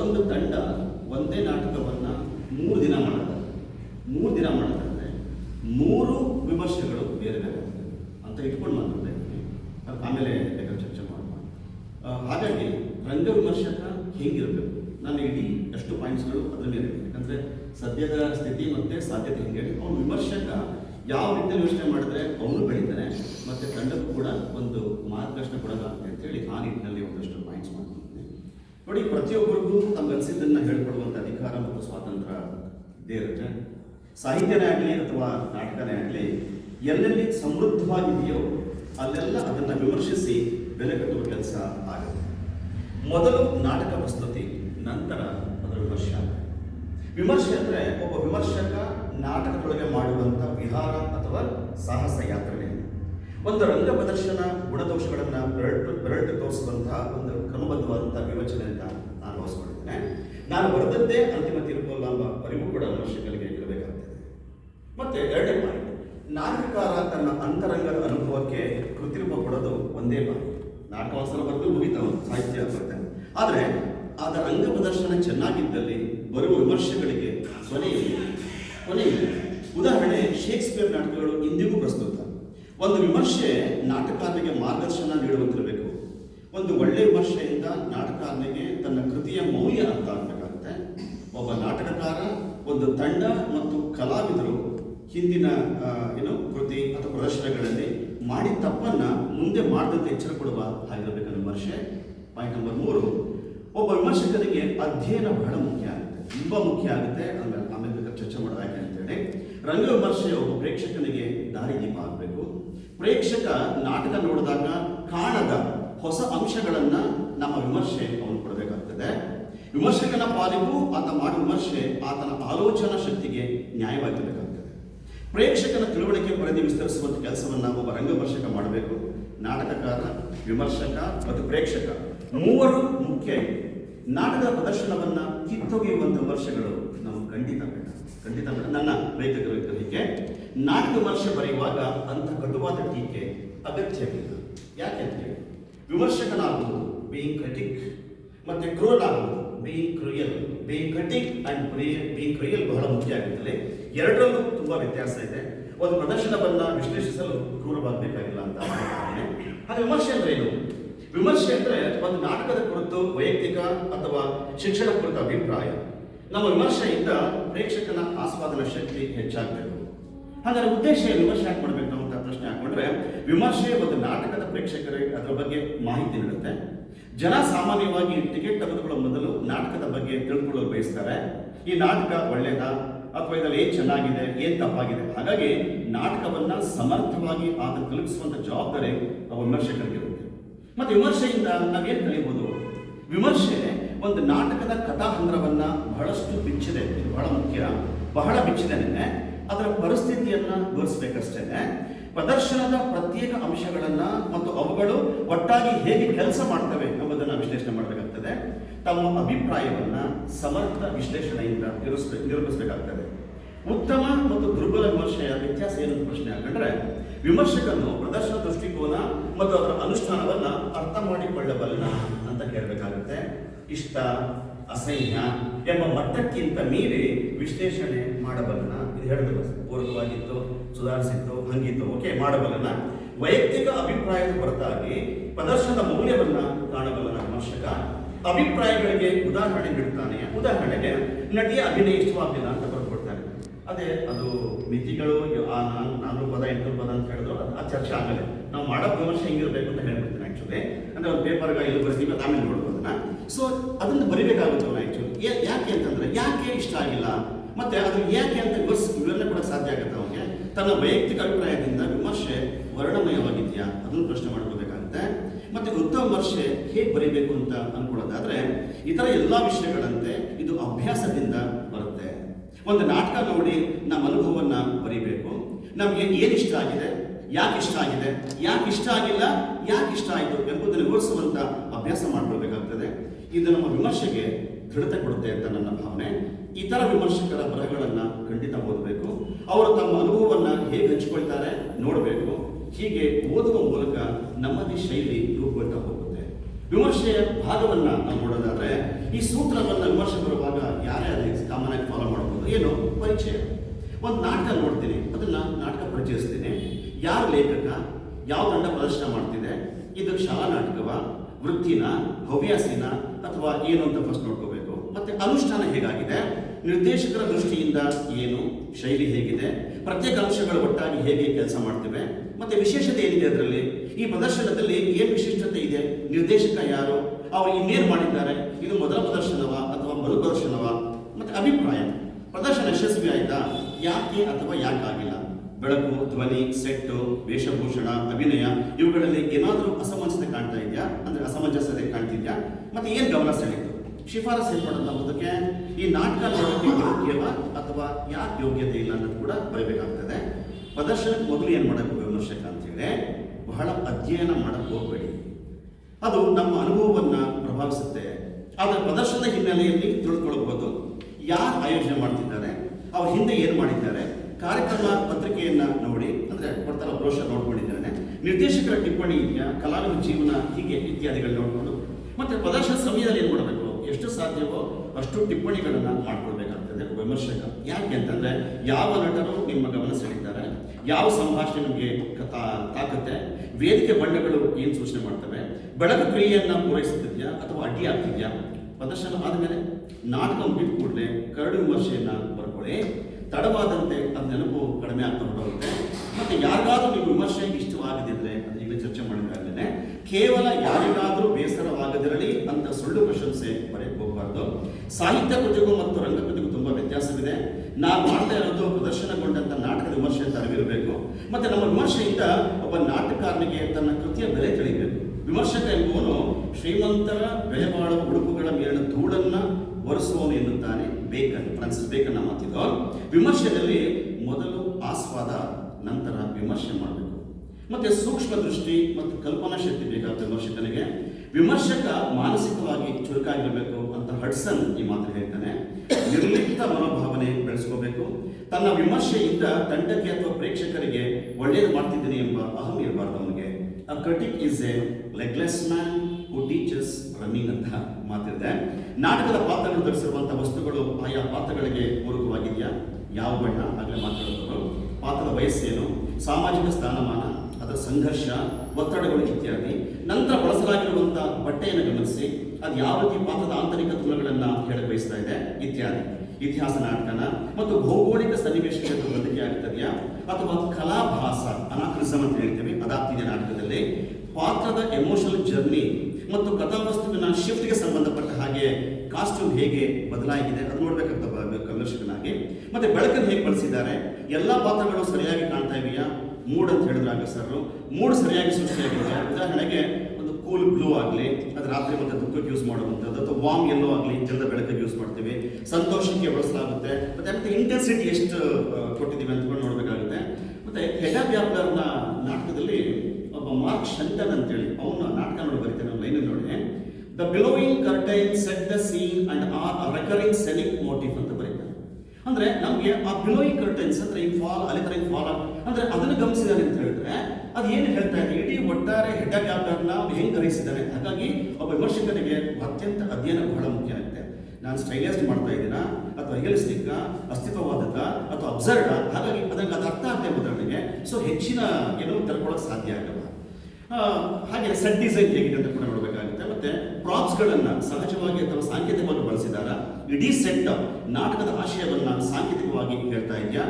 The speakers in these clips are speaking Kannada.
ಒಂದು ತಂಡ ಒಂದೇ ನಾಟಕವನ್ನ ಮೂರು ದಿನ ಮಾಡುತ್ತೆ ಮೂರು ದಿನ ಮಾಡುತ್ತೆ ಮೂರು ವಿಮರ್ಶೆಗಳು ಬೇರೆ ಬೇರೆ ಅಂತ ಇಟ್ಕೊಂಡು ಮಾತಾಡ್ತಾ ಆಮೇಲೆ ಬೇಕಾದ್ರೆ ಚರ್ಚೆ ಮಾಡೋಣ. ಹಾಗಾಗಿ ರಂಗ ವಿಮರ್ಶಕ ಹೇಗಿರಬೇಕು? ನಾನು ಇಡೀ ಎಷ್ಟು ಪಾಯಿಂಟ್ಸ್ಗಳು ಅದ್ರ ಮೇಲೆ. ಯಾಕಂದ್ರೆ ಸದ್ಯದ ಸ್ಥಿತಿ ಮತ್ತೆ ಸಾಧ್ಯತೆ ಹೇಗೆ ಅವನು ವಿಮರ್ಶಕ ಯಾವ ರೀತಿಯಲ್ಲಿ ಯೋಚನೆ ಮಾಡಿದ್ರೆ ಅವನು ಬೆಳೀತಾನೆ, ಮತ್ತೆ ತಂಡಕ್ಕೂ ಕೂಡ ಒಂದು ಮಾರ್ಗದರ್ಶನ ಕೊಡಲ್ಲ ಅಂತ ಹೇಳಿ ಆ ನಿಟ್ಟಿನಲ್ಲಿ ಒಂದಷ್ಟು ಪಾಯಿಂಟ್ಸ್ ಮಾಡ್ಕೊಂಡಿದ್ದೀನಿ ನೋಡಿ, ಪ್ರತಿಯೊಬ್ಬರಿಗೂ ತಮ್ಮ ಅನಿಸಿದ್ದನ್ನು ಹೇಳ್ಕೊಡುವಂಥ ಅಧಿಕಾರ ಮತ್ತು ಸ್ವಾತಂತ್ರ್ಯ ಇದ್ದೇ ಇರುತ್ತೆ. ಸಾಹಿತ್ಯನೇ ಆಗಲಿ ಅಥವಾ ನಾಟಕನೇ ಆಗಲಿ ಎಲ್ಲೆಲ್ಲಿ ಸಮೃದ್ಧವಾಗಿದೆಯೋ ಅಲ್ಲೆಲ್ಲ ಅದನ್ನು ವಿಮರ್ಶಿಸಿ ಬೆಲೆ ಕಟ್ಟುವ ಕೆಲಸ ಆಗುತ್ತೆ. ಮೊದಲು ನಾಟಕ ಪ್ರಸ್ತುತಿ, ನಂತರ ಅದರ ವಿಮರ್ಶೆ. ವಿಮರ್ಶೆ ಅಂದರೆ ಒಬ್ಬ ವಿಮರ್ಶಕ ನಾಟಕದೊಳಗೆ ಮಾಡುವಂಥ ವಿಹಾರ ಅಥವಾ ಸಾಹಸ ಯಾತ್ರೆ. ಒಂದು ರಂಗ ಪ್ರದರ್ಶನ ಗುಣದೋಷಗಳನ್ನು ಬೆರಟು ಬೆರಟು ತೋರಿಸುವಂತಹ ಒಂದು ಕ್ರಮಬದ್ಧವಾದಂತಹ ಅಂತ ನಾನು ಭಾವಿಸ್ಕೊಂಡಿದ್ದೇನೆ. ನಾನು ಬರೆದದ್ದೇ ಅಂತಿಮ ತೀರ್ಪು ಅಲ್ಲ ಎಂಬ ಅರಿವು ಕೂಡ ಮನುಷ್ಯಗಳಿಗೆ ಇರಬೇಕಾಗ್ತದೆ. ಮತ್ತೆ ಎರಡನೇ ಪಾಯಿಂಟ್, ನಾಟಕಕಾರ ತನ್ನ ಅಂತರಂಗದ ಅನುಭವಕ್ಕೆ ಕೃತಿರೂಪ ಕೊಡೋದು ಒಂದೇ ಬಾರಿ ನಾಟಕವಸರ ಬರೆದು ಮುಗಿತಾವ ಸಾಹಿತ್ಯ ಬರುತ್ತೆ ಆದರೆ ಅದರ ರಂಗ ಪ್ರದರ್ಶನ ಚೆನ್ನಾಗಿದ್ದಲ್ಲಿ ಬರುವ ವಿಮರ್ಶೆಗಳಿಗೆ ಕೊನೆಯಿಲ್ಲ ಕೊನೆಯಿಲ್ಲ ಉದಾಹರಣೆ, ಶೇಕ್ಸ್ಪಿಯರ್ ನಾಟಕಗಳು ಇಂದಿಗೂ ಪ್ರಸ್ತುತ. ಒಂದು ವಿಮರ್ಶೆ ನಾಟಕಾರನಿಗೆ ಮಾರ್ಗದರ್ಶನ ನೀಡುವಂತಿರಬೇಕು. ಒಂದು ಒಳ್ಳೆ ವಿಮರ್ಶೆಯಿಂದ ನಾಟಕಾರನಿಗೆ ತನ್ನ ಕೃತಿಯ ಮೌಲ್ಯ ಅರ್ಥ ಆಗಬೇಕಾಗುತ್ತೆ. ಒಬ್ಬ ನಾಟಕಕಾರ, ಒಂದು ತಂಡ ಮತ್ತು ಕಲಾವಿದರು ಹಿಂದಿನ ಏನು, ಕೃತಿ ಅಥವಾ ಪ್ರದರ್ಶನಗಳಲ್ಲಿ ಮಾಡಿದ ತಪ್ಪನ್ನ ಮುಂದೆ ಮಾಡದಂತೆ ಎಚ್ಚರ ಕೊಡುವ ಹಾಗಿರಬೇಕನ್ನೋ ವಿಮರ್ಶೆ. ಪಾಯಿಂಟ್ ನಂಬರ್ ಮೂರು. ಒಬ್ಬ ವಿಮರ್ಶಕನಿಗೆ ಅಧ್ಯಯನ ಬಹಳ ಮುಖ್ಯ ಆಗುತ್ತೆ. ತುಂಬ ಮುಖ್ಯ ಆಗುತ್ತೆ. ಆಮೇಲೆ ಆಮೇಲೆ ಚರ್ಚೆ ಮಾಡೋದು ಯಾಕೆ ಅಂತೇಳಿ ರಂಗ ವಿಮರ್ಶೆಯು ಪ್ರೇಕ್ಷಕನಿಗೆ ದಾರಿದೀಪ ಆಗಬೇಕು ಪ್ರೇಕ್ಷಕ ನಾಟಕ ನೋಡಿದಾಗ ಕಾಣದ ಹೊಸ ಅಂಶಗಳನ್ನು ನಮ್ಮ ವಿಮರ್ಶೆ ಅವನು ಕೊಡಬೇಕಾಗ್ತದೆ. ವಿಮರ್ಶಕನ ಪಾಲಿಗೂ ಆತ ಮಾಡುವ ವಿಮರ್ಶೆ ಆತನ ಆಲೋಚನಾ ಶಕ್ತಿಗೆ ನ್ಯಾಯವಾಗಿರಬೇಕಾಗ್ತದೆ. ಪ್ರೇಕ್ಷಕನ ತಿಳುವಳಿಕೆ ಪರಿಧಿ ವಿಸ್ತರಿಸುವಂತ ಕೆಲಸವನ್ನು ಒಬ್ಬ ರಂಗವಿಮರ್ಶಕ ಮಾಡಬೇಕು. ನಾಟಕಕಾರ, ವಿಮರ್ಶಕ ಮತ್ತು ಪ್ರೇಕ್ಷಕ ಮೂವರು ಮುಖ್ಯ. ನಾಟಕದ ಪ್ರದರ್ಶನವನ್ನ ಕಿತ್ತೊಗೆಯುವಂಥ ವರ್ಷಗಳು ನಾವು ಖಂಡಿತ ಬೇಡ. ಖಂಡಿತ ಬೇಡ. ನನ್ನ ವೈಯಕ್ತಿಕ ವ್ಯಕ್ತಿಗೆ ನಾಟಕ ವರ್ಷ ಬರೆಯುವಾಗ ಅಂಥ ಕಟುವಾದ ಟೀಕೆ ಅಗತ್ಯವಿಲ್ಲ. ಯಾಕೆ ಅಂತ ಹೇಳಿ. ವಿಮರ್ಶಕನಾಗುವುದು ಬೀಯಿಂಗ್ ಕ್ರಿಟಿಕ್ ಮತ್ತೆ ಕ್ರೂಲ್ ಆಗುವುದು being cruel being critic and being cruel ಬಹಳ ಮುಖ್ಯ ಆಗುತ್ತದೆ ಎರಡರಲ್ಲೂ ತುಂಬಾ ವ್ಯತ್ಯಾಸ ಇದೆ. ಒಂದು ಪ್ರದರ್ಶನವನ್ನ ವಿಶ್ಲೇಷಿಸಲು ಕ್ರೂರವಾಗಬೇಕಾಗಿಲ್ಲ ಅಂತ. ಹಾಗೆ ವಿಮರ್ಶೆ ಅಂದ್ರೆ ಏನು? ವಿಮರ್ಶೆ ಅಂದ್ರೆ ಒಂದು ನಾಟಕದ ಕುರಿತು ವೈಯಕ್ತಿಕ ಅಥವಾ ಶಿಕ್ಷಣ ಕುರಿತ ಅಭಿಪ್ರಾಯ. ನಮ್ಮ ವಿಮರ್ಶೆಯಿಂದ ಪ್ರೇಕ್ಷಕನ ಆಸ್ವಾದನ ಶಕ್ತಿ ಹೆಚ್ಚಾಗಬೇಕು ಹಾಗಾದ್ರೆ ಉದ್ದೇಶ ವಿಮರ್ಶೆ ಯಾಕೆ ಮಾಡಬೇಕು ಅಂತ ಪ್ರಶ್ನೆ ಹಾಕೊಂಡ್ರೆ, ವಿಮರ್ಶೆ ಒಂದು ನಾಟಕದ ಪ್ರೇಕ್ಷಕರಿಗೆ ಅದರ ಬಗ್ಗೆ ಮಾಹಿತಿ ನೀಡುತ್ತೆ. ಜನ ಸಾಮಾನ್ಯವಾಗಿ ಟಿಕೆಟ್ ತೆಗೆದುಕೊಳ್ಳುವ ಮೊದಲು ನಾಟಕದ ಬಗ್ಗೆ ತಿಳ್ಕೊಳ್ಳಲು ಬಯಸ್ತಾರೆ. ಈ ನಾಟಕ ಒಳ್ಳೆಯದಾ ಅಥವಾ ಇದರಲ್ಲಿ ಏನ್ ಚೆನ್ನಾಗಿದೆ? ಏನ್ ತಪ್ಪಾಗಿದೆ? ಹಾಗಾಗಿ ನಾಟಕವನ್ನ ಸಮರ್ಥವಾಗಿ ಆತ ತಲುಪಿಸುವಂತ ಜವಾಬ್ದಾರಿ ವಿಮರ್ಶಕರಿಗೆ ವಿಮರ್ಶಕರಿಗಿರುತ್ತೆ ಮತ್ತೆ ವಿಮರ್ಶೆಯಿಂದ ನಾವೇನು ಕಲಿಬಹುದು ವಿಮರ್ಶೆ ಒಂದು ನಾಟಕದ ಕಥಾಹಂದ್ರವನ್ನ ಬಹಳಷ್ಟು ಬಿಚ್ಚಿದೆ. ಇದು ಬಹಳ ಮುಖ್ಯ. ಬಹಳ ಬಿಚ್ಚಿದೆ ಅದರ ಪರಿಸ್ಥಿತಿಯನ್ನ ವಿವರಿಸಬೇಕಷ್ಟೇನೆ ಪ್ರದರ್ಶನದ ಪ್ರತ್ಯೇಕ ಅಂಶಗಳನ್ನ ಮತ್ತು ಅವುಗಳು ಒಟ್ಟಾಗಿ ಹೇಗೆ ಕೆಲಸ ಮಾಡ್ತವೆ ಎಂಬುದನ್ನು ವಿಶ್ಲೇಷಣೆ ಮಾಡಬೇಕಾಗ್ತದೆ. ತಮ್ಮ ಅಭಿಪ್ರಾಯವನ್ನ ಸಮರ್ಥ ವಿಶ್ಲೇಷಣೆಯಿಂದ ನಿರೂಪಿಸ್ಬೇ- ನಿರೂಪಿಸಬೇಕಾಗ್ತದೆ. ಉತ್ತಮ ಮತ್ತು ದುರ್ಬಲ ವಿಮರ್ಶೆಯ ಪ್ರಶ್ನೆ ಹಾಕೊಂಡ್ರೆ ವಿಮರ್ಶಕನು ಪ್ರದರ್ಶನ ದೃಷ್ಟಿಕೋನ ಮತ್ತು ಅದರ ಅನುಷ್ಠಾನವನ್ನ ಅರ್ಥ ಮಾಡಿಕೊಳ್ಳಬಲ್ಲ ಅಂತ ಕೇಳಬೇಕಾಗುತ್ತೆ. ಇಷ್ಟ, ಅಸಹ್ಯ ಎಂಬ ಮಟ್ಟಕ್ಕಿಂತ ಮೀರಿ ವಿಶ್ಲೇಷಣೆ ಮಾಡಬಲ್ಲನ ಇದು ಹೇಳಬೇಕು, ಪೂರಕವಾಗಿತ್ತು, ಸುಧಾರಿಸಿತ್ತು, ಹಂಗಿತ್ತು ಓಕೆ ಮಾಡಬಲ್ಲನ ವೈಯಕ್ತಿಕ ಅಭಿಪ್ರಾಯದ ಹೊರತಾಗಿ ಪ್ರದರ್ಶನದ ಮೌಲ್ಯವನ್ನ ಕಾಣಬಲ್ಲನ ವಿಮರ್ಶಕ. ಅಭಿಪ್ರಾಯಗಳಿಗೆ ಉದಾಹರಣೆ ನೀಡುತ್ತಾನೆ ಉದಾಹರಣೆಗೆ, ನಟಿಯ ಅಭಿನಯ ಇಷ್ಟವಾಗಲಿಲ್ಲ ಅಂತ ಬರ್ಕೊಡ್ತಾನೆ ಅದೇ, ಅದು ಮಿತಿಗಳು ಆ ನಾನು ನಾನ್ನೂರು ಪದ, ಎಂಟುನೂರು ಪದ ಅಂತ ಹೇಳಿದ್ರು ಆ ಚರ್ಚೆ ಆಗಲ್ಲ ನಾವು ಮಾಡೋ ವಿಮರ್ಶೆ ಹೆಂಗಿರ್ಬೇಕು ಅಂತ ಹೇಳ್ಬಿಡ್ತೀನಿ ಆ್ಯಕ್ಚುಲಿ ಅಂದರೆ ಒಂದು ಪೇಪರ್ಗೆ ಇದು ಬರ್ತೀವಿ ಆಮೇಲೆ ಅದನ್ನ. ಸೊ ಅದನ್ನು ಬರಿಬೇಕಾಗುತ್ತಲ್ಲ ಆ್ಯಕ್ಚುಲಿ ಯಾಕೆ ಅಂತಂದ್ರೆ, ಯಾಕೆ ಇಷ್ಟ ಆಗಿಲ್ಲ? ಮತ್ತೆ ಅದು ಯಾಕೆ ಅಂತ ಬಸ್ ವಿವರಣೆ ಕೂಡ ಸಾಧ್ಯ ಆಗುತ್ತೆ ಅವನಿಗೆ ತನ್ನ ವೈಯಕ್ತಿಕ ಅಭಿಪ್ರಾಯದಿಂದ ವಿಮರ್ಶೆ ವರ್ಣಮಯವಾಗಿದೆಯಾ? ಅದನ್ನು ಪ್ರಶ್ನೆ ಮಾಡ್ಕೋಬೇಕಾಗುತ್ತೆ. ಮತ್ತೆ ಉತ್ತಮ ವಿಮರ್ಶೆ ಹೇಗೆ ಬರೀಬೇಕು ಅಂತ ಅನ್ಕೊಳ್ಳೋದಾದ್ರೆ ಇತರ ಎಲ್ಲ ವಿಷಯಗಳಂತೆ ಇದು ಅಭ್ಯಾಸದಿಂದ ಬರುತ್ತೆ. ಒಂದು ನಾಟಕ ನೋಡಿ ನಮ್ಮ ಅನುಭವವನ್ನು ಬರೀಬೇಕು. ನಮಗೆ ಏನು ಇಷ್ಟ ಆಗಿದೆ? ಯಾಕೆ ಇಷ್ಟ ಆಗಿದೆ? ಯಾಕೆ ಇಷ್ಟ ಆಗಿಲ್ಲ? ಯಾಕೆ ಇಷ್ಟ ಆಯಿತು ಎಂಬುದನ್ನು ವಿವರಿಸುವಂತ ಅಭ್ಯಾಸ ಮಾಡಿಕೊಳ್ಬೇಕಾಗ್ತದೆ. ಇದು ನಮ್ಮ ವಿಮರ್ಶೆಗೆ ದೃಢತೆ ಕೊಡುತ್ತೆ ಅಂತ ನನ್ನ ಭಾವನೆ. ಇತರ ವಿಮರ್ಶಕರ ಬರಹಗಳನ್ನು ಖಂಡಿತ ಓದಬೇಕು. ಅವರು ತಮ್ಮ ಅನುಭವವನ್ನು ಹೇಗೆ ಹಂಚಿಕೊಳ್ತಾರೆ ನೋಡಬೇಕು. ಹೀಗೆ ಓದುವ ಮೂಲಕ ನಮ್ಮದೇ ಶೈಲಿ ರೂಪುಗೊಳ್ತಾ ಹೋಗುತ್ತೆ ವಿಮರ್ಶೆಯ ಭಾಗವನ್ನು ನಾವು ನೋಡೋದಾದ್ರೆ, ಈ ಸೂತ್ರವನ್ನು ವಿಮರ್ಶೆ ಬರುವಾಗ ಯಾರೇ ಕಾಮನಾಗಿ ಫಾಲೋ ಮಾಡಬಹುದು ಏನು? ಪರಿಚಯ. ಒಂದು ನಾಟಕ ನೋಡ್ತೀನಿ. ಅದನ್ನು ನಾಟಕ ಪರಿಚಯಿಸ್ತೀನಿ. ಯಾರು ಲೇಖಕ? ಯಾವ ತಂಡ ಪ್ರದರ್ಶನ ಮಾಡ್ತಿದೆ? ಇದು ಶಾಲಾ ನಾಟಕವ? ವೃತ್ತಿನ? ಹವ್ಯಾಸಿನ? ಅಥವಾ ಏನು ಅಂತ ಫಸ್ಟ್ ನೋಡ್ಕೋಬೇಕು. ಮತ್ತೆ ಅನುಷ್ಠಾನ ಹೇಗಾಗಿದೆ? ನಿರ್ದೇಶಕರ ದೃಷ್ಟಿಯಿಂದ ಏನು? ಶೈಲಿ ಹೇಗಿದೆ? ಪ್ರತ್ಯೇಕ ಅಂಶಗಳು ಒಟ್ಟಾಗಿ ಹೇಗೆ ಕೆಲಸ ಮಾಡ್ತಿವೆ? ಮತ್ತೆ ವಿಶೇಷತೆ ಏನಿದೆ ಅದರಲ್ಲಿ? ಈ ಪ್ರದರ್ಶನದಲ್ಲಿ ಏನು ವಿಶಿಷ್ಟತೆ ಇದೆ? ನಿರ್ದೇಶಕ ಯಾರು? ಅವರು ಇನ್ನೇನು ಮಾಡಿದ್ದಾರೆ? ಇದು ಮೊದಲ ಪ್ರದರ್ಶನವ ಅಥವಾ ಮರು ಪ್ರದರ್ಶನವ? ಮತ್ತೆ ಅಭಿಪ್ರಾಯ. ಪ್ರದರ್ಶನ ಯಶಸ್ವಿ ಆಯ್ತಾ? ಯಾಕೆ ಅಥವಾ ಯಾಕಾಗಿಲ್ಲ? ಬೆಳಕು, ಧ್ವನಿ, ಸೆಟ್ಟು, ವೇಷಭೂಷಣ, ಅಭಿನಯ, ಇವುಗಳಲ್ಲಿ ಏನಾದರೂ ಅಸಮಂಜಸತೆ ಕಾಣ್ತಾ ಇದೆಯಾ? ಅಂದ್ರೆ ಅಸಮಂಜಸತೆ ಕಾಣ್ತಿದ್ಯಾ? ಮತ್ತೆ ಏನು ಗಮನ ಸೆಳೆಯಿತು? ಶಿಫಾರಸು ಏನ್ ಮಾಡೋದು ಈ ನಾಟಕ ನೋಡೋಕ್ಕೆ ಯೋಗ್ಯವ ಅಥವಾ ಯಾಕೆ ಯೋಗ್ಯತೆ ಇಲ್ಲ ಅನ್ನೋದು ಕೂಡ ಬರಬೇಕಾಗ್ತದೆ. ಪ್ರದರ್ಶನಕ್ಕೆ ಮೊದಲು ಏನು ಮಾಡಬೇಕು? ವಿಮರ್ಶಕ ಅಂತೇಳಿ ಬಹಳ ಅಧ್ಯಯನ ಮಾಡಕ್ಕೆ ಹೋಗಬೇಡಿ. ಅದು ನಮ್ಮ ಅನುಭವವನ್ನು ಪ್ರಭಾವಿಸುತ್ತೆ. ಆದರೆ ಪ್ರದರ್ಶನದ ಹಿನ್ನೆಲೆಯಲ್ಲಿ ತಿಳ್ಕೊಳ್ಬೋದು. ಯಾರು ಆಯೋಜನೆ ಮಾಡ್ತಿದ್ದಾರೆ? ಅವ್ರ ಹಿಂದೆ ಏನು ಮಾಡಿದ್ದಾರೆ? ಕಾರ್ಯಕ್ರಮ ಪತ್ರಿಕೆಯನ್ನು ನೋಡಿ, ಅಂದರೆ ಕೊಡ್ತಾರ ಬ್ರೋಷರ್ ನೋಡ್ಕೊಂಡಿದ್ದಾನೆ. ನಿರ್ದೇಶಕರ ಟಿಪ್ಪಣಿ ಇದೆಯಾ? ಕಲಾವಿದ ಜೀವನ ಹೀಗೆ ಇತ್ಯಾದಿಗಳನ್ನ ನೋಡ್ಕೊಂಡು. ಮತ್ತೆ ಪ್ರದರ್ಶನ ಸಮಯದಲ್ಲಿ ಏನು ಮಾಡಬೇಕು? ಎಷ್ಟು ಸಾಧ್ಯವೋ ಅಷ್ಟು ಟಿಪ್ಪಣಿಗಳನ್ನು ಮಾಡ್ಕೊಳ್ಬೇಕಾಗ್ತದೆ, ವಿಮರ್ಶಕ. ಯಾಕೆ ಅಂತಂದರೆ ಯಾವ ನಟರು ನಿಮ್ಮ ಗಮನ ಸೆಳೀತಾರೆ ಯಾವ ಸಂಭಾಷಣೆ ನಿಮಗೆ ತಾಕತ್ತೆ? ವೇದಿಕೆ ಬಣ್ಣಗಳು ಏನು ಸೂಚನೆ ಮಾಡ್ತವೆ? ಬೆಳಕು ಕ್ರಿಯೆಯನ್ನ ಪೂರೈಸುತ್ತಿದ್ಯಾ ಅಥವಾ ಅಡ್ಡಿ ಆಗ್ತಿದ್ಯಾ? ಪ್ರದರ್ಶನ ಆದಮೇಲೆ ನಾಟಕ ಮುಗಿದ ಕೂಡಲೇ ಕರಡು ವಿಮರ್ಶೆಯನ್ನ ಬರ್ಕೊಳ್ಳಿ. ತಡವಾದಂತೆ ಅದು ನೆನಪು ಕಡಿಮೆ ಆಗ್ತಾ ಹೊರಡುತ್ತೆ ಮತ್ತೆ ಯಾರಿಗಾದ್ರೂ ನೀವು ವಿಮರ್ಶೆ ಇಷ್ಟವಾಗದಿದ್ರೆ ಅದು ಈಗ ಚರ್ಚೆ ಮಾಡಿದಾಗಲೇ ಕೇವಲ ಯಾರಿಗಾದ್ರೂ ಬೇಸರವಾಗದಿರಲಿ ಅಂತ ಸುಳ್ಳು ಪ್ರಶಂಸೆ ಬರೆಯಕ್ಕೆ ಹೋಗಬಾರ್ದು. ಸಾಹಿತ್ಯ ಕೃತಿಗೂ ಮತ್ತು ರಂಗಕೃತಿಗೂ ತುಂಬಾ ವ್ಯತ್ಯಾಸವಿದೆ. ನಾವು ಮಾಡ್ತಾ ಇರೋದು ಪ್ರದರ್ಶನಗೊಂಡಂತ ನಾಟಕದ ವಿಮರ್ಶೆ ಅಂತ ಅರಿವಿರಬೇಕು. ಮತ್ತೆ ನಮ್ಮ ವಿಮರ್ಶೆಯಿಂದ ಒಬ್ಬ ನಾಟಕಕಾರನಿಗೆ ತನ್ನ ಕೃತಿಯ ಬೆಲೆ ತಿಳಿಬೇಕು. ವಿಮರ್ಶಕ ಎಂಬುವನು ಶ್ರೀಮಂತರ ಬೆಲೆ ಬಾಳುವ ಉಡುಪುಗಳ ಮೇಲಿನ ಧೂಳನ್ನ ಒರೆಸುವವನು ಎನ್ನುತ್ತಾನೆ. ಬೇಕನ್, ಫ್ರಾನ್ಸಿಸ್ ಬೇಕನ್ ಮಾತಿದ್ದು. ವಿಮರ್ಶೆಯಲ್ಲಿ ಮೊದಲು ಆಸ್ವಾದ, ನಂತರ ವಿಮರ್ಶೆ ಮಾಡಬೇಕು. ಮತ್ತೆ ಸೂಕ್ಷ್ಮ ದೃಷ್ಟಿ ಮತ್ತು ಕಲ್ಪನಾ ಶಕ್ತಿ ಬೇಕಾದ ವಿಮರ್ಶಕನಿಗೆ ವಿಮರ್ಶಕ ಮಾನಸಿಕವಾಗಿ ಚುರುಕಾಗಿರಬೇಕು ಅಂತ ಹಡ್ಸನ್ ಈ ಮಾತು ಹೇಳ್ತಾನೆ. ನಿರ್ಲಿಪ್ತ ಮನೋಭಾವನೆ ಬೆಳೆಸ್ಕೋಬೇಕು. ತನ್ನ ವಿಮರ್ಶೆಯಿಂದ ತಂಡಕ್ಕೆ ಅಥವಾ ಪ್ರೇಕ್ಷಕರಿಗೆ ಒಳ್ಳೆಯದು ಮಾಡ್ತಿದ್ದೀನಿ ಎಂಬ ಅಹಂ ಇರಬಾರ್ದು ಅವನಿಗೆ. A critic is a legless man who teaches running ಅಂತ ಮಾತಿದೆ. ನಾಟಕದ ಪಾತ್ರಗಳು ಧರಿಸಿರುವಂತಹ ವಸ್ತುಗಳು ಆಯಾ ಪಾತ್ರಗಳಿಗೆ ಪೂರಕವಾಗಿದೆಯಾ? ಯಾವ ಬಣ್ಣ? ಆಗಲೇ ಮಾತಾಡೋದು. ಪಾತ್ರದ ವಯಸ್ಸೇನು? ಸಾಮಾಜಿಕ ಸ್ಥಾನಮಾನ? ಅದರ ಸಂಘರ್ಷ, ಒತ್ತಡಗಳು ಇತ್ಯಾದಿ. ನಂತರ ಬಳಸಲಾಗಿರುವಂತಹ ಬಟ್ಟೆಯನ್ನು ಗಮನಿಸಿ, ಅದು ಯಾವ ರೀತಿ ಪಾತ್ರದ ಆಂತರಿಕ ತುಲಗಳನ್ನ ಹೇಳಕ್ ಬಯಸ್ತಾ ಇದೆ, ಇತ್ಯಾದಿ. ಇತಿಹಾಸ ನಾಟಕನ ಮತ್ತು ಭೌಗೋಳಿಕ ಸನ್ನಿವೇಶಕ್ಕೆ ಹೊಂದಿಕೆ ಆಗ್ತದೆಯಾ? ಅಥವಾ ಕಲಾಭಾಸ ಅನಾಕ್ರಿಸಮ್ ಅಂತ ಹೇಳ್ತೀವಿ ಅದಾಗ್ತಿದೆ ನಾಟಕದಲ್ಲಿ. ಪಾತ್ರದ ಎಮೋಷನಲ್ ಜರ್ನಿ ಮತ್ತು ಕಥಾವಸ್ತುವಿನ ಶಿಫ್ಟ್ಗೆ ಸಂಬಂಧಪಟ್ಟ ಹಾಗೆ ಕಾಸ್ಟ್ಯೂಮ್ ಹೇಗೆ ಬದಲಾಗಿದೆ, ಅದು ನೋಡ್ಬೇಕಂತ ಕಮರ್ಷಕರಾಗಿ ಮತ್ತೆ ಬೆಳಕನ್ನು ಹೇಗೆ ಬಳಸಿದ್ದಾರೆ? ಎಲ್ಲ ಪಾತ್ರಗಳು ಸರಿಯಾಗಿ ಕಾಣ್ತಾ ಇದೆಯಾ? ಮೂಡ್ ಅಂತ ಹೇಳಿದ್ರಾಗ ಸರ್ ಮೂಡ್ ಸರಿಯಾಗಿ ಸೃಷ್ಟಿಯಾಗಿದೆ ಉದಾಹರಣೆಗೆ ಒಂದು ಕೂಲ್ ಬ್ಲೂ ಆಗಲಿ, ಅದು ರಾತ್ರಿ ಮತ್ತೆ ದುಃಖಕ್ಕೆ ಯೂಸ್ ಮಾಡುವಂಥದ್ದು, ಅಥವಾ ವಾಮ್ ಎಲ್ಲೋ ಆಗಲಿ ಚಂದ ಬೆಳಕಿಗೆ ಯೂಸ್ ಮಾಡ್ತೀವಿ. ಸಂತೋಷಕ್ಕೆ ಬಳಸಲಾಗುತ್ತೆ. ಮತ್ತೆ ಮತ್ತೆ ಇಂಟೆನ್ಸಿಟಿ ಎಷ್ಟು ಕೊಟ್ಟಿದ್ದೀವಿ ಅಂತಕೊಂಡು ನೋಡಬೇಕಾಗುತ್ತೆ. ಮತ್ತೆ ಹೆಡ ವ್ಯಾಪಾರನ ನಾಟಕದಲ್ಲಿ ಒಬ್ಬ ಮಾರ್ಕ್ ಶಂಕನ್ ಅಂತೇಳಿ ಅವನ ನಾಟಕ ನೋಡಿ ಬರೀತಾನೆ ಲೈನ್ ನೋಡಿ. The billowing curtain set the scene and are recurring ceiling motive ಅಂತ ಬರೀತಾನೆ ಅಂದ್ರೆ ನಮಗೆ ಆ ಬಿಲೋಯಿಂಗ್ ಕರ್ಟನ್ಸ್ ಅಂದ್ರೆ ಈ ಫಾಲ್ ಅಲೆ ತರ ಫಾಲ್ ಅಂದ್ರೆ ಅದನ್ನು ಗಮನಿಸಿದ್ದಾರೆ ಅಂತ ಹೇಳಿದ್ರೆ, ಅದು ಏನು ಹೇಳ್ತಾ ಇದೆ? ಇಡೀ ಒಟ್ಟಾರೆ ಹೆಡ್ ಅವ್ರು ಹೆಂಗ್ ಗ್ರಹಿಸಿದ್ದಾನೆ ಹಾಗಾಗಿ ಒಬ್ಬ ವಿಮರ್ಶಕನಿಗೆ ಅತ್ಯಂತ ಅಧ್ಯಯನ ಬಹಳ ಮುಖ್ಯ ಆಗುತ್ತೆ. ನಾನು ಸ್ಟೈಲಿಸ್ಟ್ ಮಾಡ್ತಾ ಇದ್ದೀನ? ಅಥವಾ ರಿಯಲಿಸ್ಟಿಕ್ ಅಸ್ತಿತ್ವವಾದದ ಅಥವಾ ಅಬ್ಸರ್ಡ್ ಹಾಗಾಗಿ ಅದಕ್ಕೆ ಅದು ಅರ್ಥ ಆಗ್ತಾ ಉದಾಹರಣೆಗೆ. ಸೊ ಹೆಚ್ಚಿನ ಏನು ತಿಳ್ಕೊಳ್ಳೋಕೆ ಸಾಧ್ಯ ಆಗಲ್ಲ. ಹಾಗೆ ಸೆಟ್ ಡಿಸೈನ್ ಹೇಗಿದೆ ಅಂತ ಕೂಡ ನೋಡಬೇಕಾಗುತ್ತೆ. ಮತ್ತೆ ಪ್ರಾಪ್ಸ್ಗಳನ್ನು ಸಹಜವಾಗಿ ಅಥವಾ ಸಾಂಕೇತಿಕವಾಗಿ ಬಳಸಿದಾರ ಇಡೀ ಸೆಟ್ ನಾಟಕದ ಆಶಯವನ್ನು ಸಾಂಕೇತಿಕವಾಗಿ ಹೇಳ್ತಾ ಇದೆಯಾ?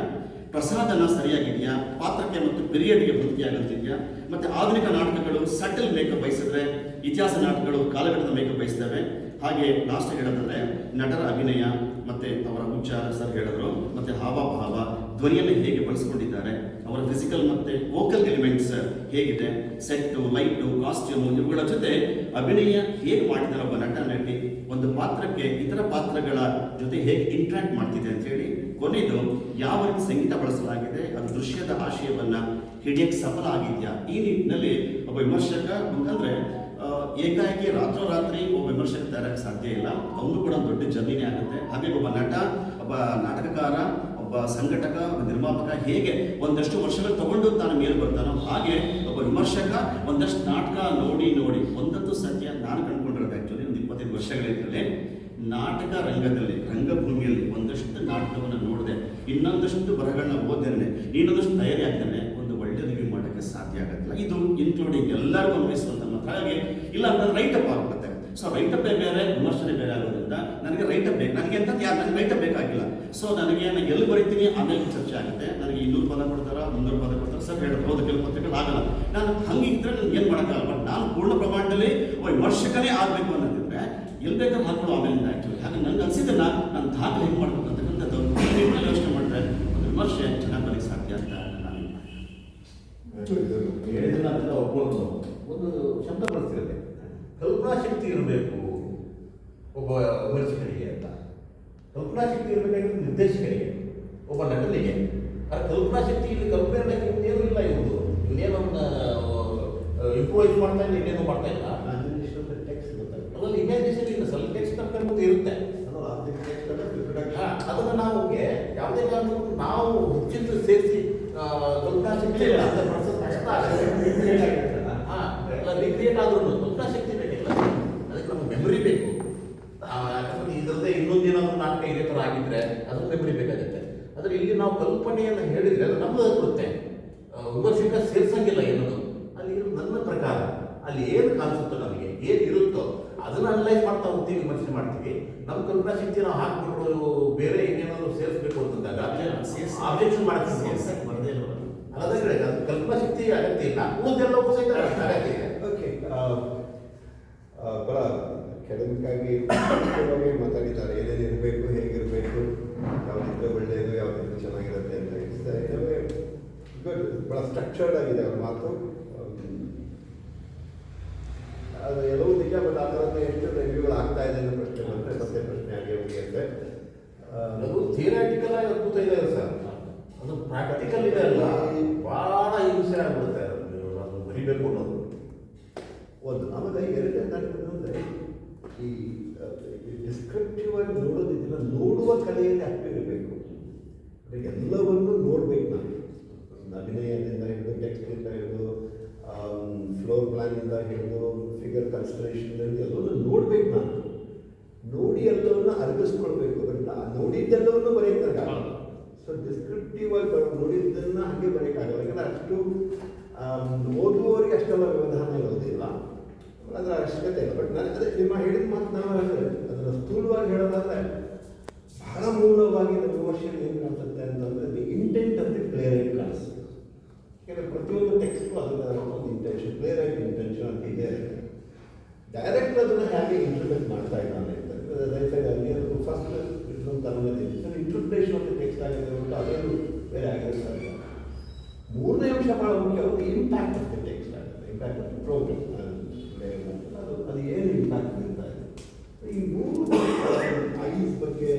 ಪ್ರಸಾದನ ಸರಿಯಾಗಿದೆಯಾ? ಪಾತ್ರಕ್ಕೆ ಮತ್ತು ಪಿರಿಯಡ್ಗೆ ಹೊಂದಿಕೆಯಾಗುತ್ತಿದೆಯಾ ಮತ್ತೆ ಆಧುನಿಕ ನಾಟಕಗಳು ಸಟಲ್ ಮೇಕಪ್ ಬಯಸಿದ್ರೆ, ಇತಿಹಾಸ ನಾಟಕಗಳು ಕಾಲಘಟ್ಟದ ಮೇಕಪ್ ಬಯಸ್ತವೆ. ಹಾಗೆ ಲಾಸ್ಟ್ ಹೇಳೋದಂದ್ರೆ ನಟರ ಅಭಿನಯ, ಮತ್ತೆ ಅವರ ಉಚ್ಚಾರ ಸರ್ ಹೇಳಿದ್ರು. ಮತ್ತೆ ಹಾವಭಾವ ಧ್ವನಿಯನ್ನು ಹೇಗೆ ಬಳಸಿಕೊಂಡಿದ್ದಾರೆ, ಅವರ ಫಿಸಿಕಲ್ ಮತ್ತೆ ವೋಕಲ್ ಎಲಿಮೆಂಟ್ಸ್ ಹೇಗಿದೆ ಸೆಟ್ಟು ಲೈಟು ಕಾಸ್ಟ್ಯೂಮು ಇವುಗಳ ಜೊತೆ ಅಭಿನಯ ಹೇಗೆ ಮಾಡಿದ್ದಾರೆ ಒಬ್ಬ ನಟ ನಟಿ, ಒಂದು ಪಾತ್ರಕ್ಕೆ ಇತರ ಪಾತ್ರಗಳ ಜೊತೆ ಹೇಗೆ ಇಂಟ್ರಾಕ್ಟ್ ಮಾಡ್ತಿದೆ ಅಂತ ಹೇಳಿ ಕೊನೆಯದು ಯಾವ ರೀತಿ ಸಂಗೀತ ಬಳಸಲಾಗಿದೆ, ಅದು ದೃಶ್ಯದ ಆಶಯವನ್ನ ಹಿಡಿಯಕ್ಕೆ ಸಫಲ ಆಗಿದೆಯಾ? ಈ ನಿಟ್ಟಿನಲ್ಲಿ ಒಬ್ಬ ವಿಮರ್ಶಕ ಅಂತಂದ್ರೆ ಏಕಾಏಕಿ ರಾತ್ರೋರಾತ್ರಿ ಒಬ್ಬ ವಿಮರ್ಶಕ ತಯಾರಕ್ಕೆ ಸಾಧ್ಯ ಇಲ್ಲ, ಅವನು ಕೂಡ ದೊಡ್ಡ ಜರ್ನಿನೇ ಆಗುತ್ತೆ. ಹಾಗೆ ಒಬ್ಬ ನಟ, ಒಬ್ಬ ನಾಟಕಕಾರ ಒಬ್ಬ ಸಂಘಟಕ, ಒಬ್ಬ ನಿರ್ಮಾಪಕ ಹೇಗೆ ಒಂದಷ್ಟು ವರ್ಷಗಳು ತಗೊಂಡು ತಾನು ಮೇಲೆ ಬರ್ತಾನೋ ಹಾಗೆ ಒಬ್ಬ ವಿಮರ್ಶಕ ಒಂದಷ್ಟು ನಾಟಕ ನೋಡಿ ನೋಡಿ ಒಂದತ್ತು ಸತ್ಯ ನಾನು ಕಂಡುಕೊಂಡಿರೋದು ಆ್ಯಕ್ಚುಲಿ ಒಂದು ಇಪ್ಪತ್ತೈದು ವರ್ಷಗಳಿರ್ತದೆ ನಾಟಕ ರಂಗದಲ್ಲಿ, ರಂಗಭೂಮಿಯಲ್ಲಿ ಒಂದಷ್ಟು ನಾಟಕವನ್ನು ನೋಡಿದೆ, ಇನ್ನೊಂದಷ್ಟು ಬರಹಗಳನ್ನ ಓದ್ದೇನೆ ಇನ್ನೊಂದಷ್ಟು ತಯಾರಿ ಆಗ್ತಾನೆ ಒಂದು ಒಳ್ಳೆ ರಿವ್ಯೂ ಮಾಡೋಕ್ಕೆ ಸಾಧ್ಯ ಆಗುತ್ತಲ್ಲ. ಇದು ಇನ್ಕ್ಲೂಡಿಂಗ್ ಎಲ್ಲರಿಗೂ ಅನ್ವಯಿಸುವಂಥ ಮಾತ್ರ ಹಾಗೆ. ಇಲ್ಲ ಅಂದ್ರೆ ರೈಟಪ್ ಆಗುತ್ತೆ ಸೊ ರೈಟಪ್ಪೇ ಬೇರೆ, ವಿಮರ್ಶನೆ ಬೇರೆ ಆಗೋದ್ರಿಂದ ನನಗೆ ರೈಟಪ್ ಬೇಕು. ನನಗೆ ಅಂತ ಯಾರು ನನಗೆ ರೈಟಪ್ ಬೇಕಾಗಿಲ್ಲ. ಸೊ ನನಗೆ ನಾನು ಎಲ್ಲಿ ಬರೀತೀನಿ? ಆಮೇಲೆ ಚರ್ಚೆ ಆಗುತ್ತೆ. ನನಗೆ ಇನ್ನೂರು ಪದ ಕೊಡ್ತಾರ? ಮುನ್ನೂರು ಪದ ಕೊಡ್ತಾರೆ? ಸರ್ ಹೇಳೋದು ಹೋದ ಕೆಲವು ಪತ್ರಿಕೆಗಳು ಆಗಲ್ಲ. ನಾನು ಹಂಗೆ ಇದ್ರೆ ನನಗೆ ಏನು ಮಾಡೋಕ್ಕಾಗಲ್ಲ. ಬಟ್ ನಾನು ಪೂರ್ಣ ಪ್ರಮಾಣದಲ್ಲಿ ವರ್ಷಕನೇ ಆಗಬೇಕು ಅನ್ನೋದಿದ್ರೆ, ಎಲ್ಲಿ ಬೇಕಾದ್ರೆ ಮಕ್ಕಳು ಆಮೇಲಿಂದ ಆ್ಯಕ್ಚುಲಿ ಹಾಗೆ ನನಗೆ ಅನಿಸಿದ್ದನ್ನ ನಾನು ದಾಖಲೆ ಹೆಂಗೆ ಮಾಡ್ಬೇಕು ಅಂತಕ್ಕಂಥದ್ದು ನಿಮ್ಮಲ್ಲಿ ಯೋಚನೆ ಮಾಡಿದ್ರೆ ಒಂದು ವಿಮರ್ಶೆ ಚೆನ್ನಾಗಿ ಬರೀ ಸಾಧ್ಯ ಅಂತ ನಾನು ಹೇಳಿದ್ರೆ ಒಪ್ಕೊಂಡು ಒಂದು ಶಬ್ದ ಬಳಸ್ತಿರುತ್ತೆ. ಕಲ್ಪನಾ ಶಕ್ತಿ ಇರಬೇಕು ಒಬ್ಬ ವಿಮರ್ಶಕರಿಗೆ ಅಂತ ಕಲ್ಪನಾ ಶಕ್ತಿ ಇರಬೇಕಾಗಿದ್ದು ನಿರ್ದೇಶಕರಿಗೆ ಒಬ್ಬ ನಟನಿಗೆ ಆ ಕಲ್ಪನಾ ಶಕ್ತಿ ಇಲ್ಲಿ ಕಲ್ಪನೆ ಏನೂ ಇಲ್ಲ ಇವರು ಇನ್ನೇನು ಇಂಪ್ರೂವೈಸ್ ಮಾಡ್ತಾ ಇಲ್ಲ ಇನ್ನೇನು ಮಾಡ್ತಾ ಇಲ್ಲ ಅದರಲ್ಲಿ ಇಮ್ಯಾಜಿನೇಷನ್ ಇಲ್ಲ ಸ್ವಲ್ಪ ಟೆಕ್ಸ್ಟ್ ಅಂತ ಇರುತ್ತೆ ಅದನ್ನು ನಾವು ಯಾವುದೇ ಕಾರಣಕ್ಕೂ ನಾವು ಹೆಚ್ಚಿನ ಸೇರಿಸಿ ಕಲ್ಪನಾ ಶಕ್ತಿ ರಿಕ್ರಿಯೇಟ್ ಆದ್ರೂ ಕಲ್ಪನಾ ಶಕ್ತಿ ಬೇಕಿಲ್ಲ ಅದಕ್ಕೆ ನಮ್ಗೆ ಮೆಮೊರಿ ಬೇಕು ಆ, ಯಾಕಂದ್ರೆ ಇದರದ್ದೇ ಆಗಿದ್ರೆ ಅದು ಮೆಮೊರಿ ಬೇಕಾಗುತ್ತೆ. ಆದರೆ ಇಲ್ಲಿ ನಾವು ಕಲ್ಪನೆಯನ್ನು ಹೇಳಿದ್ರೆ ಅದು ನಮ್ಮದು ಬರುತ್ತೆ ವಿಮರ್ಶಕ ಸೇರ್ಸಂಗಿಲ್ಲ ಏನದು ಅಲ್ಲಿ ಇರೋದು ನನ್ನ ಪ್ರಕಾರ ಅಲ್ಲಿ ಏನು ಕಾಣಿಸುತ್ತೋ ನಮಗೆ ಏನು ಇರುತ್ತೋ ಅದನ್ನ ಅನಲೈಸ್ ಮಾಡ್ತಾ ಹೋಗ್ತೀವಿ ವಿಮರ್ಶೆ ಮಾಡ್ತೀವಿ. ನಮ್ಮ ಕಲ್ಪನಾ ಶಕ್ತಿ ನಾವು ಹಾಕ್ಬಿಟ್ಟು ಬೇರೆ ಏನೇನಾದ್ರು ಸೇರಿಸ್ಬೇಕು ಅಂತಂದಾಗ ಆಬ್ಜೆಕ್ಷನ್ ಮಾಡ್ತೀವಿ ಬರದೇ ಇಲ್ಲ ಅಲ್ಲದ್ರೆ ಅದು ಕಲ್ಪನಾ ಶಕ್ತಿ ಅಗತ್ಯ ಇಲ್ಲ. ಉಳಿದೆಲ್ಲವೂ ಸಹಿತ ಅಗತ್ಯ ಇದೆ. ಓಕೆ ಬಹಳ ಮಾತಾಡಿದ್ದಾರೆ. ಏನೇನು ಇರಬೇಕು? ಯಾವುದಿದ್ರೆ ಚೆನ್ನಾಗಿರುತ್ತೆ ಅಂತ ಗುಡ್ ಭಾಳ ಸ್ಟ್ರಕ್ಚರ್ಡ್ ಆಗಿದೆ ಅವ್ರ ಮಾತು. ಅದು ಎಲ್ಲವೂ ನಿಜ ಬಟ್ ಆ ಥರದ ಎಷ್ಟು ರಿವ್ಯೂಗಳು ಆಗ್ತಾ ಇದೆ ಅನ್ನೋ ಪ್ರಶ್ನೆ ಬಂದರೆ ಮತ್ತೆ ಪ್ರಶ್ನೆ ಆಗೇ ಉಳಿಯುತ್ತೆ ಅದು ಥಿಯರಾಟಿಕಲ್ ಆಗಿ ಅದ್ಭುತ ಇದೆ ಸರ್? ಅದು ಪ್ರಾಕ್ಟಿಕಲ್ ಇದೆ ಅಲ್ಲ ಭಾಳ ಹಿಂಸೆ ಆಗ್ಬಿಡುತ್ತೆ ಅದು. ಬರೀಬೇಕು ಅನ್ನೋದು. ಒಂದು ಆಮೇಲೆ ಎರಡನೇದಾಗಿ ಅಂದರೆ ಈ ಡಿಸ್ಕ್ರಿಪ್ಟಿವ್ ಆಗಿ ನೋಡೋದಿಲ್ಲ ನೋಡುವ ಕಲೆಯಲ್ಲಿ ಅಪ್ಪಿರಬೇಕು ಇರಬೇಕು. ಅಂದರೆ ಎಲ್ಲವನ್ನೂ ನೋಡ್ಬೇಕು ನಾನು ಅಭಿನಯದಿಂದ ಹಿಡಿದು ಟೆಕ್ಸ್ಟಿಂದ ಹಿಡಿದು ಫ್ಲೋರ್ ಪ್ಲಾನಿಂದ ಹಿಡಿದು ಫಿಗರ್ ಕನ್ಸ್ಟ್ರೇಷನ್ ಎಲ್ಲವನ್ನೂ ನೋಡ್ಬೇಕು ನಾನು ನೋಡಿ ಎಲ್ಲವನ್ನ ಅರ್ಗಿಸ್ಕೊಳ್ಬೇಕು ಬಟ್ ನೋಡಿದ್ದೆಲ್ಲವನ್ನು ಬರೆಯಕ್ಕಾಗಲ್ಲ. ಸೊ ಡಿಸ್ಕ್ರಿಪ್ಟಿವ್ ಆಗಿ ನೋಡಿದ್ದನ್ನ ಹಾಗೆ ಬರೆಯಕ್ಕಾಗಲ್ಲ. ಯಾಕಂದ್ರೆ ಅಷ್ಟು ಓದುವವರಿಗೆ ಅಷ್ಟೆಲ್ಲ ವ್ಯವಧಾನ ಇರೋದಿಲ್ಲ ಅದರ ಅವಶ್ಯಕತೆ ಇಲ್ಲ. ಬಟ್ ನಾನು ಅದೇ ನಿಮ್ಮ ಹೇಳಿದ ಮಾತು ನಾವು ಅದನ್ನು ಸ್ಥೂಲವಾಗಿ ಹೇಳೋದಾದ್ರೆ, ಬಹಳ ಮೂಲವಾಗಿ ನಮ್ಮ ವಿಮರ್ಶೆಯಲ್ಲಿ ಏನು ಅಂತಂದ್ರೆ ದಿ ಇಂಟೆಂಟ್ ಅಂತ ಪ್ಲೇಯರ್ ಆಗಿ ಕಾಣಿಸುತ್ತೆ ಯಾಕಂದ್ರೆ ಪ್ರತಿಯೊಂದು ಟೆಕ್ಸ್ಟು ಅದನ್ನ ಒಂದು ಇಂಟೆನ್ಷನ್ ಪ್ಲೇಯರ್ ಆಗಿ ಇಂಟೆನ್ಷನ್ ಅಂತ ಇದೆ. ಡೈರೆಕ್ಟ್ ಅದನ್ನು ಹೇಗೆ ಇಂಟರ್ಪ್ರೆಟ್ ಮಾಡ್ತಾ ಇದ್ದಾನೆ ಅಂತ ದಯವಿಟ್ಟು ಅಲ್ಲಿ ಅದು ಫಸ್ಟ್ ಇನ್ನೊಂದು ತರಗತಿ sir interpretation of the text ಆಗಿದೆ ಅಂತ ಅದೇನು ಬೇರೆ ಆಗಿರುತ್ತೆ ಮೂರನೇ ಅಂಶ ಭಾಳ ಮುಖ್ಯ ಅದು ಇಂಪ್ಯಾಕ್ಟ್ ಆಫ್ ದ ಟೆಕ್ಸ್ಟ್ ಆಗುತ್ತೆ ಇಂಪ್ಯಾಕ್ಟ್ ಆಫ್ ದ ಪ್ರೋಗ್ರಾಮ್ ಅದು ಅದು ಏನು ಇಂಪ್ಯಾಕ್ಟ್ ಬೀರ್ತಾ ಇದೆ. ಈ ಮೂರು ಐಸ್ ಬಗ್ಗೆ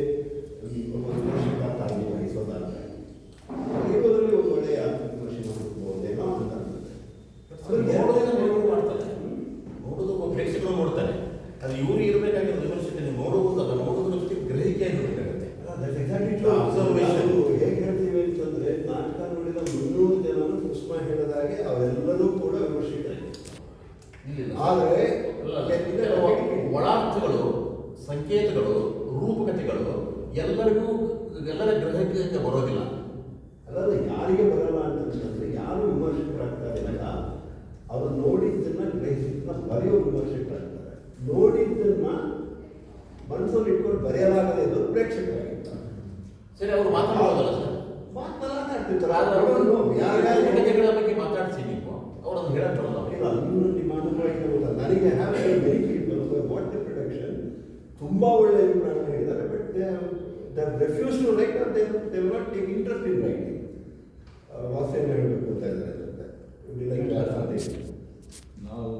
ಬರೆಯೋ ವಿಮರ್ಶಕರಾಗಿದ್ದಾರೆ. ನೋಡಿದ್ದನ್ನ ಮನಸ್ಸಲ್ಲಿ ಇಟ್ಕೊಂಡು ಬರೆಯಲಾಗದೆ ಇದ್ದವರು ಪ್ರೇಕ್ಷಕರಾಗಿರ್ತಾರೆ ಸರಿ ಅವರು ಮಾತಾಡೋದಲ್ಲ ಸರ್? ಮಾತನಾಡ್ತಿರ್ತಾರೆ ಬಗ್ಗೆ ಮಾತಾಡಿಸಿ ನೀವು? ಅವರನ್ನು ಹೇಳಕ್ ಬರಲ್ಲ ಇಲ್ಲ ಇನ್ನು ನನಗೆ ಹ್ಯಾವ್ ಬೆನಿಫಿಟ್ ಬರುತ್ತೆ ವಾಟ್ ಪ್ರೊಡಕ್ಷನ್ ತುಂಬ ಒಳ್ಳೆಯ ಅಭಿಪ್ರಾಯವನ್ನು but they they refuse to like they they will interest in writing ವಾಸೇನ ಹೇಳಬೇಕು ಇದ್ದಾರೆ. ನಾವು